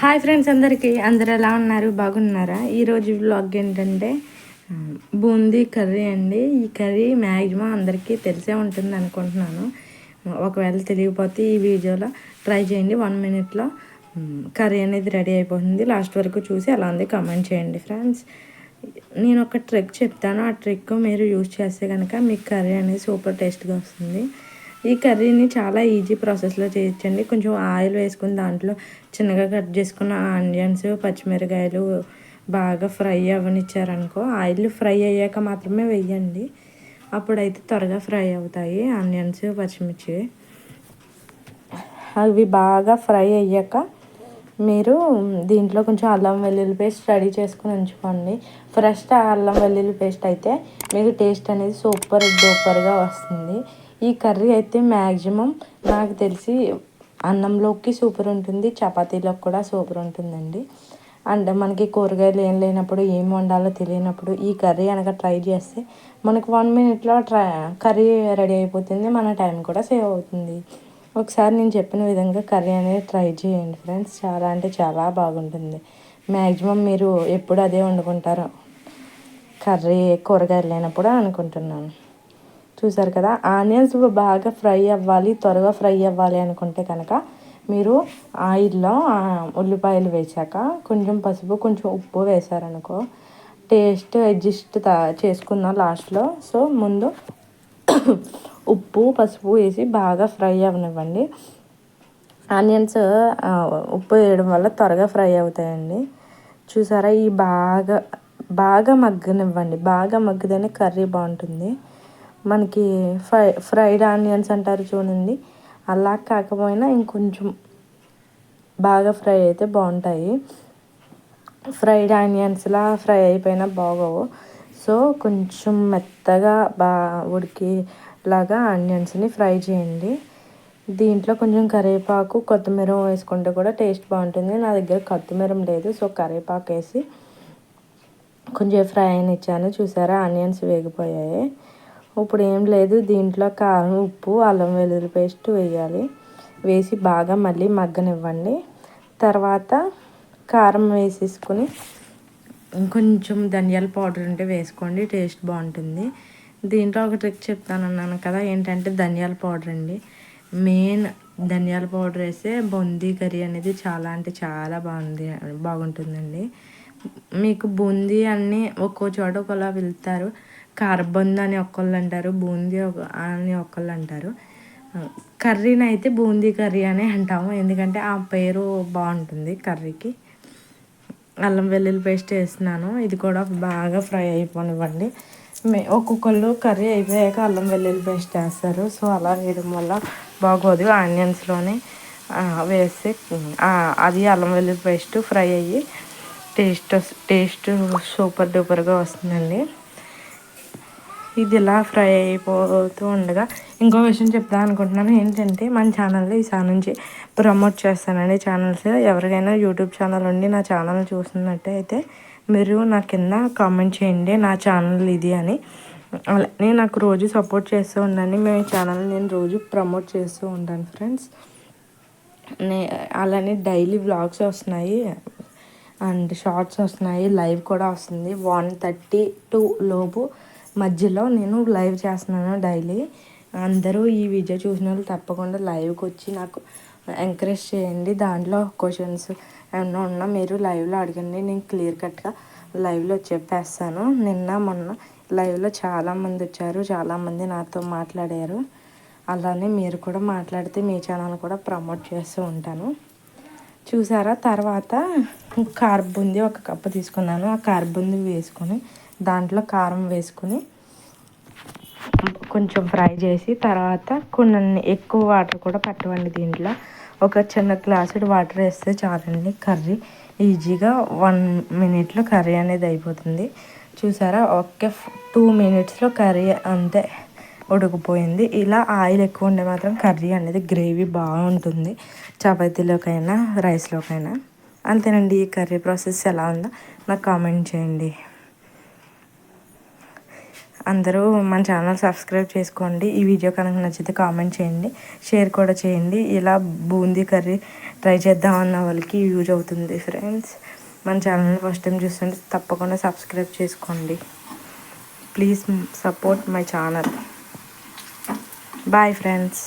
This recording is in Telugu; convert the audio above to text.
హాయ్ ఫ్రెండ్స్ అందరికీ. అందరు ఎలా ఉన్నారు? బాగున్నారా? ఈరోజు బ్లాగ్ ఏంటంటే బూందీ కర్రీ అండి. ఈ కర్రీ మ్యాక్సిమం అందరికీ తెలిసే ఉంటుంది అనుకుంటున్నాను. ఒకవేళ తెలియకపోతే ఈ వీడియోలో ట్రై చేయండి. వన్ మినిట్లో కర్రీ అనేది రెడీ అయిపోతుంది. లాస్ట్ వరకు చూసి ఎలా ఉంది కామెంట్ చేయండి ఫ్రెండ్స్ నేను ఒక ట్రిక్ చెప్తాను. ఆ ట్రిక్ మీరు యూజ్ చేస్తే కనుక మీకు కర్రీ అనేది సూపర్ టేస్ట్గా వస్తుంది. ఈ కర్రీని చాలా ఈజీ ప్రాసెస్లో చేయొచ్చండి. కొంచెం ఆయిల్ వేసుకుని దాంట్లో చిన్నగా కట్ చేసుకున్న ఆనియన్స్ పచ్చిమిరకాయలు బాగా ఫ్రై అవ్వనిచ్చారనుకో ఆయిల్ ఫ్రై అయ్యాక మాత్రమే వెయ్యండి అప్పుడైతే త్వరగా ఫ్రై అవుతాయి ఆనియన్స్ పచ్చిమిర్చి. అవి బాగా ఫ్రై అయ్యాక మీరు దీంట్లో కొంచెం అల్లం వెల్లుల్లి పేస్ట్ రెడీ చేసుకుని ఉంచుకోండి. ఫ్రెష్ అల్లం వెల్లుల్లి పేస్ట్ అయితే మీకు టేస్ట్ అనేది సూపర్ డూపర్గా వస్తుంది. ఈ కర్రీ అయితే మ్యాక్సిమం నాకు తెలిసి అన్నంలోకి సూపర్ ఉంటుంది చపాతీలోకి కూడా సూపర్ ఉంటుందండి. అండ్ మనకి కూరగాయలు ఏం లేనప్పుడు ఏం వండాలో తెలియనప్పుడు ఈ కర్రీ అనగా ట్రై చేస్తే మనకు వన్ మినిట్లో ట్రై కర్రీ రెడీ అయిపోతుంది మన టైం కూడా సేవ్ అవుతుంది. ఒకసారి నేను చెప్పిన విధంగా కర్రీ అనేది ట్రై చేయండి ఫ్రెండ్స్ చాలా అంటే చాలా బాగుంటుంది. మ్యాక్సిమం మీరు ఎప్పుడు అదే వండుకుంటారు కర్రీ కూరగాయలు లేనప్పుడు అనుకుంటున్నాను. చూసారు కదా? ఆనియన్స్ బాగా ఫ్రై అవ్వాలి త్వరగా ఫ్రై అవ్వాలి అనుకుంటే కనుక మీరు ఆయిల్లో ఉల్లిపాయలు వేశాక కొంచెం పసుపు కొంచెం ఉప్పు వేసారనుకో టేస్ట్ అడ్జస్ట్ చేసుకుందాం లాస్ట్లో. సో ముందు ఉప్పు పసుపు వేసి బాగా ఫ్రై అవనివ్వండి. ఆనియన్స్ ఉప్పు వేయడం వల్ల త్వరగా ఫ్రై అవుతాయండి. చూసారా? ఈ బాగా బాగా మగ్గనివ్వండి. బాగా మగ్గితేనే కర్రీ బాగుంటుంది. మనకి ఫ్రై ఫ్రైడ్ ఆనియన్స్ అంటారు చూడండి. అలా కాకపోయినా ఇంకొంచెం బాగా ఫ్రై అయితే బాగుంటాయి. ఫ్రైడ్ ఆనియన్స్లా ఫ్రై అయిపోయినా బాగోవు. సో కొంచెం మెత్తగా బా ఉడికిలాగా ఆనియన్స్ని ఫ్రై చేయండి. దీంట్లో కొంచెం కరివేపాకు కొత్తిమీర వేసుకుంటే కూడా టేస్ట్ బాగుంటుంది. నా దగ్గర కొత్తిమీర లేదు సో కరివేపాకు వేసి కొంచెం ఫ్రై అయినిచ్చాను. చూసారా? ఆనియన్స్ వేగిపోయాయి. ఇప్పుడు ఏం లేదు దీంట్లో కారం ఉప్పు అల్లం వెల్లుల్లి పేస్ట్ వేయాలి. వేసి బాగా మళ్ళీ మగ్గనివ్వండి. తర్వాత కారం వేసేసుకుని కొంచెం ధనియాల పౌడర్ ఉంటే వేసుకోండి టేస్ట్ బాగుంటుంది. దీంట్లో ఒక ట్రిక్ చెప్తానన్నాను కదా ఏంటంటే ధనియాల పౌడర్ అండి. మెయిన్ ధనియాల పౌడర్ వేస్తే బూందీ కర్రీ అనేది చాలా అంటే చాలా బాగుంది బాగుంటుందండి. మీకు బూందీ అన్నీ ఒక్కో చోట ఒకలా వెళ్తారు. కారబంద్ అని ఒకళ్ళు అంటారు బూందీ ఒక- అని ఒకళ్ళు అంటారు. కర్రీని అయితే బూందీ కర్రీ అని అంటాము. ఎందుకంటే ఆ పేరు బాగుంటుంది కర్రీకి. అల్లం వెల్లుల్లి పేస్ట్ వేస్తున్నాను. ఇది కూడా బాగా ఫ్రై అయిపోనివ్వండి. మే ఒక్కొక్కళ్ళు కర్రీ అయిపోయాక అల్లం వెల్లుల్లి పేస్ట్ వేస్తారు. సో అలా వేయడం వల్ల బాగోదు. ఆనియన్స్లోనే వేస్తే అది అల్లం వెల్లుల్లి పేస్ట్ ఫ్రై అయ్యి టేస్ట్ టేస్ట్ సూపర్ డూపర్గా వస్తుందండి. ఇది ఇలా ఫ్రై అయిపోతూ ఉండగా ఇంకో విషయం చెప్దాం అనుకుంటున్నాను. ఏంటంటే మన ఛానల్లో ఈసారి నుంచి ప్రమోట్ చేస్తానండి. ఛానల్స్ ఎవరికైనా యూట్యూబ్ ఛానల్ ఉండి నా ఛానల్ చూస్తున్నట్టయితే మీరు నా కింద కామెంట్ చేయండి. నా ఛానల్ ఇది అని. అలానే నాకు రోజు సపోర్ట్ చేస్తూ ఉండండి. మేము ఈ ఛానల్ నేను రోజు ప్రమోట్ చేస్తూ ఉంటాను ఫ్రెండ్స్ నే అలానే డైలీ వ్లాగ్స్ వస్తున్నాయి. అండ్ షార్ట్స్ వస్తున్నాయి. లైవ్ కూడా వస్తుంది. వన్ థర్టీ టూ లోపు మధ్యలో నేను లైవ్ చేస్తున్నాను డైలీ. అందరూ ఈ వీడియో చూసిన వాళ్ళు తప్పకుండా లైవ్కి వచ్చి నాకు ఎంకరేజ్ చేయండి. దాంట్లో క్వశ్చన్స్ ఏమన్నా ఉన్నా మీరు లైవ్లో అడగండి. నేను క్లియర్ కట్గా లైవ్లో చెప్పేస్తాను. నిన్న మొన్న లైవ్లో చాలామంది వచ్చారు. చాలామంది నాతో మాట్లాడారు. అలానే మీరు కూడా మాట్లాడితే మీ ఛానల్ కూడా ప్రమోట్ చేస్తూ ఉంటాను. చూసారా? తర్వాత కారం బూందీ ఒక కప్పు తీసుకున్నాను. ఆ కారం బూందీ వేసుకొని దాంట్లో కారం వేసుకొని కొంచెం ఫ్రై చేసి తర్వాత కొన్ని ఎక్కువ వాటర్ కూడా పట్టవండి దీంట్లో. ఒక చిన్న గ్లాసుడు వాటర్ వేస్తే చాలండి కర్రీ. ఈజీగా వన్ మినిట్లో కర్రీ అనేది అయిపోతుంది. చూసారా? ఒకే టూ మినిట్స్లో కర్రీ అంతే ఉడికిపోయింది. ఇలా ఆయిల్ ఎక్కువ ఉండే మాత్రం కర్రీ అనేది గ్రేవీ బాగుంటుంది చపాతీలోకైనా రైస్లోకైనా. అంతేనండి ఈ కర్రీ ప్రాసెస్ ఎలా ఉందో నాకు కామెంట్ చేయండి. అందరూ మన ఛానల్ సబ్స్క్రైబ్ చేసుకోండి. ఈ వీడియో కనుక నచ్చితే కామెంట్ చేయండి. షేర్ కూడా చేయండి. ఇలా బూందీ కర్రీ ట్రై చేద్దామన్న వాళ్ళకి యూజ్ అవుతుంది ఫ్రెండ్స్. మన ఛానల్ని ఫస్ట్ టైం చూస్తుంటే తప్పకుండా సబ్స్క్రైబ్ చేసుకోండి. Please support my channel. Bye friends.